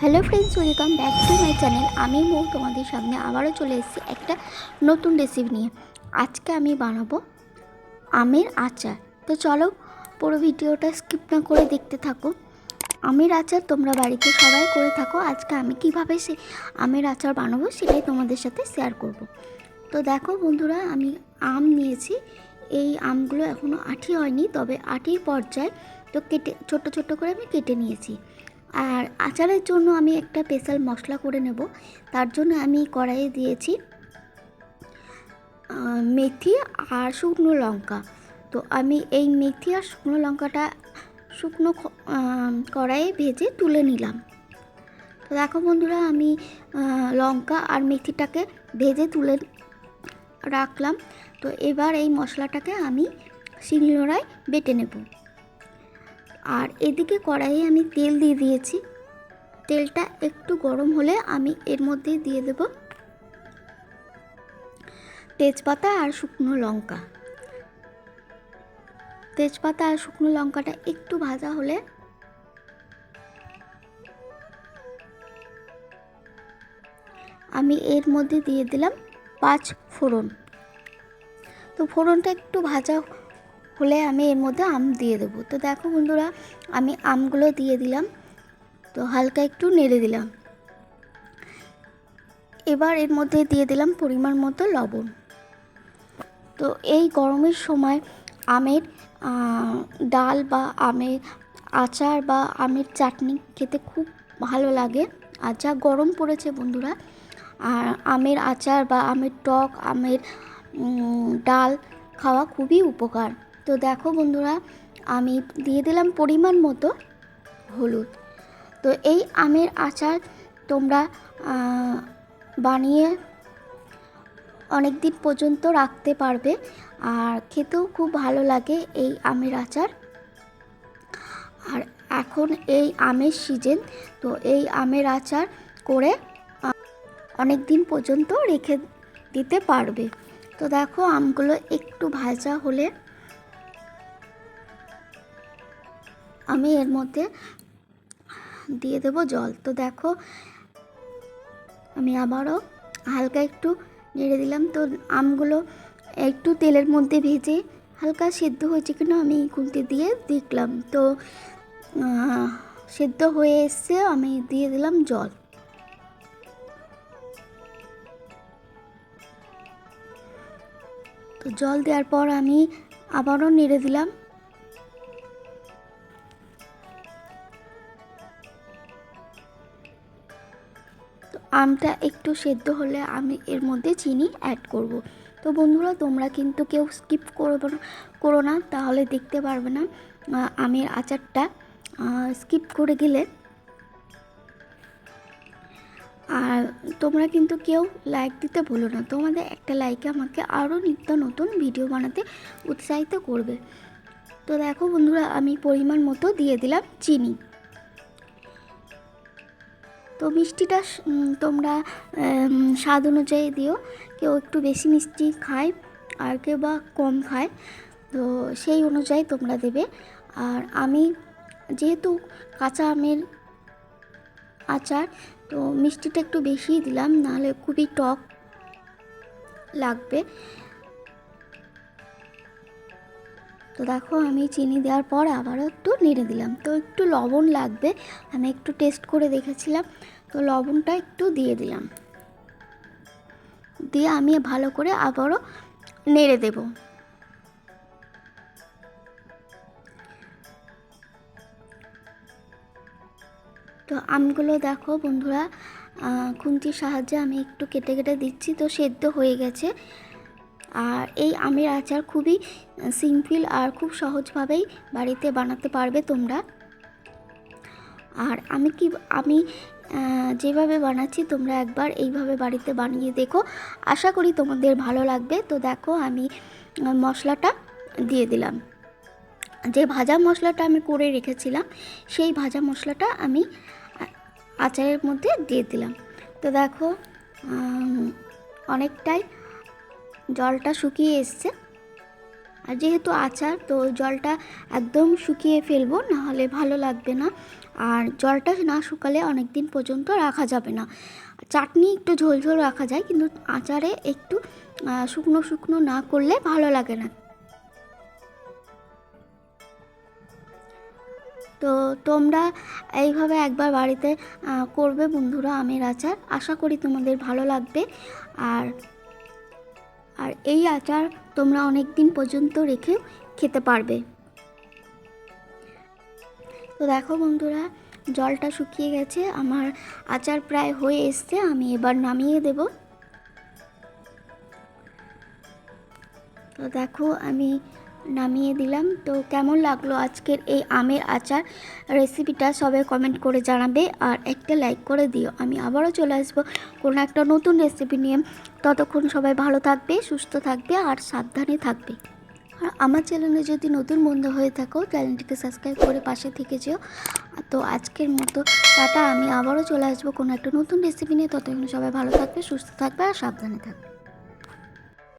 Hello friends welcome back to my channel আমি মৌ, তোমাদের সামনে আবারও চলে এসেছি একটা নতুন রেসিপি নিয়ে। আজকে আমি বানাবো আমের আচার। তো চলো পুরো ভিডিওটা স্কিপ না করে দেখতে থাকো। আমের আচার তোমরা বাড়িতে সবাই করে থাকো। আজকে আমি কীভাবে সে আমের আচার বানাবো সেটাই তোমাদের সাথে শেয়ার করব। তো দেখো বন্ধুরা, আমি আম নিয়েছি। এই আমগুলো এখনও আঠি হয়নি, তবে আটির পর্যায়ে তো কেটে ছোট্ট ছোট্ট করে আমি কেটে নিয়েছি। আর আচারের জন্য আমি একটা স্পেশাল মশলা করে নেব। তার জন্য আমি কড়াইয়ে দিয়েছি মেথি আর শুকনো লঙ্কা। তো আমি এই মেথি আর শুকনো লঙ্কাটা শুকনো কড়াইয়ে ভেজে তুলে নিলাম। তো দেখো বন্ধুরা, আমি লঙ্কা আর মেথিটাকে ভেজে তুলে রাখলাম। তো এবার এই মশলাটাকে আমি শিলনোড়ায় বেটে নেব। আর এদিকে কড়াইয়ে আমি তেল দিয়ে দিয়েছি। তেলটা একটু গরম হলে আমি এর মধ্যে দিয়ে দেব তেজপাতা আর শুকনো লঙ্কা। তেজপাতা আর শুকনো লঙ্কাটা একটু ভাজা হলে আমি এর মধ্যে দিয়ে দিলাম পাঁচ ফোড়ন। তো ফোড়নটা একটু ভাজা হলে আমি এর মধ্যে আম দিয়ে দেবো। তো দেখো বন্ধুরা, আমি আমগুলো দিয়ে দিলাম। তো হালকা একটু নেড়ে দিলাম। এবার এর মধ্যে দিয়ে দিলাম পরিমাণ মতো লবণ। তো এই গরমের সময় আমের ডাল বা আমের আচার বা আমের চাটনি খেতে খুব ভালো লাগে। আর যা গরম পড়েছে বন্ধুরা, আর আমের আচার বা আমের টক, আমের ডাল খাওয়া খুবই উপকার। তো দেখো বন্ধুরা, আমি দিয়ে দিলাম পরিমাণ মতো হলুদ। তো এই আমের আচার তোমরা বানিয়ে অনেক দিন পর্যন্ত রাখতে পারবে, আর খেতেও খুব ভালো লাগে এই আমের আচার। আর এখন এই আমের সিজন, তো এই আমের আচার করে অনেক দিন পর্যন্ত রেখে দিতে পারবে। তো দেখো আমগুলো একটু ভাজা হলে আমি এর মধ্যে দিয়ে দেব জল। তো দেখো, আমি আবারও হালকা একটু নেড়ে দিলাম। তো আমগুলো একটু তেলের মধ্যে ভেজে হালকা সেদ্ধ হয়েছে কিনা আমি খুন্তি দিয়ে দেখলাম। তো সেদ্ধ হয়ে এসছে, আমি দিয়ে দিলাম জল। তো জল দেওয়ার পর আমি আবারও নেড়ে দিলাম। আমটা একটু সেদ্ধ হলে আমি এর মধ্যে চিনি অ্যাড করব। তো বন্ধুরা, তোমরা কিন্তু কেউ স্কিপ করবে না, করো না, তাহলে দেখতে পারবে না আমের আচারটা স্কিপ করে গেলে। আর তোমরা কিন্তু কেউ লাইক দিতে ভুলো না, তোমাদের একটা লাইকে আমাকে আরও নিত্য নতুন ভিডিও বানাতে উৎসাহিত করবে। তো দেখো বন্ধুরা, আমি পরিমাণ মতো দিয়ে দিলাম চিনি। তো মিষ্টিটা তোমরা স্বাদ অনুযায়ী দিও। কেউ একটু বেশি মিষ্টি খায় আর কেউ বা কম খায়। তো সেই অনুযায়ী তোমরা দেবে। আর আমি যেহেতু কাঁচা আমের আচার, তো মিষ্টিটা একটু বেশিই দিলাম, নাহলে খুবই টক লাগবে। তো দেখো আমি চিনি দেওয়ার পর আবারও একটু নেড়ে দিলাম। তো একটু লবণ লাগবে, আমি একটু টেস্ট করে দেখেছিলাম। তো লবণটা একটু দিয়ে দিলাম। দিয়ে আমি ভালো করে আবারও নেড়ে দেব। তো আমগুলো দেখো বন্ধুরা খুন্তির সাহায্যে আমি একটু কেটে কেটে দিচ্ছি, তো সেদ্ধ হয়ে গেছে। আর এই আমের আচার খুবই সিম্পল আর খুব সহজভাবেই বাড়িতে বানাতে পারবে তোমরা। আর আমি কি, আমি যেভাবে বানাচ্ছি তোমরা একবার এইভাবে বাড়িতে বানিয়ে দেখো। আশা করি তোমাদের ভালো লাগবে। তো দেখো আমি মশলাটা দিয়ে দিলাম। যে ভাজা মশলাটা আমি করে রেখেছিলাম, সেই ভাজা মশলাটা আমি আচারের মধ্যে দিয়ে দিলাম। তো দেখো অনেকটাই জলটা শুকিয়ে এসছে। আর যেহেতু আচার, তো জলটা একদম শুকিয়ে ফেলব, নাহলে ভালো লাগবে না। আর জলটা না শুকালে অনেক দিন পর্যন্ত রাখা যাবে না। চাটনি একটু ঝোল ঝোল রাখা যায়, কিন্তু আচারে একটু শুকনো শুকনো না করলে ভালো লাগে না। তো তোমরা এইভাবে একবার বাড়িতে করবে বন্ধুরা আমের আচার। আশা করি তোমাদের ভালো লাগবে। আর এই আচার তোমরা অনেক দিন পর্যন্ত রেখে খেতে পারবে। তো দেখো বন্ধুরা, জলটা শুকিয়ে গেছে, আমার আচার প্রায় হয়ে এসছে, আমি এবার নামিয়ে দেব। তো দেখো, আমি নামিয়ে দিলাম। তো কেমন লাগল আজকের এই আমের আচার? রেসিপিটা সবাই কমেন্ট করে জানাবে আর একটা লাইক করে দিও। আমি আবারও চলে আসব কোনো একটা নতুন রেসিপি নিয়ে। ততক্ষণ সবাই ভালো থাকবে, সুস্থ থাকবে আর সাবধানে থাকবে। আর আমার চ্যানেলে যদি নতুন বন্ধু হয়ে থাকো চ্যানেলটিকে সাবস্ক্রাইব করে পাশে থেকে যেও। তো আজকের মতো টাটা, আমি আবারও চলে আসব কোনো একটা নতুন রেসিপি নিয়ে। ততক্ষণ সবাই ভালো থাকবে, সুস্থ থাকবে আর সাবধানে থাকবে।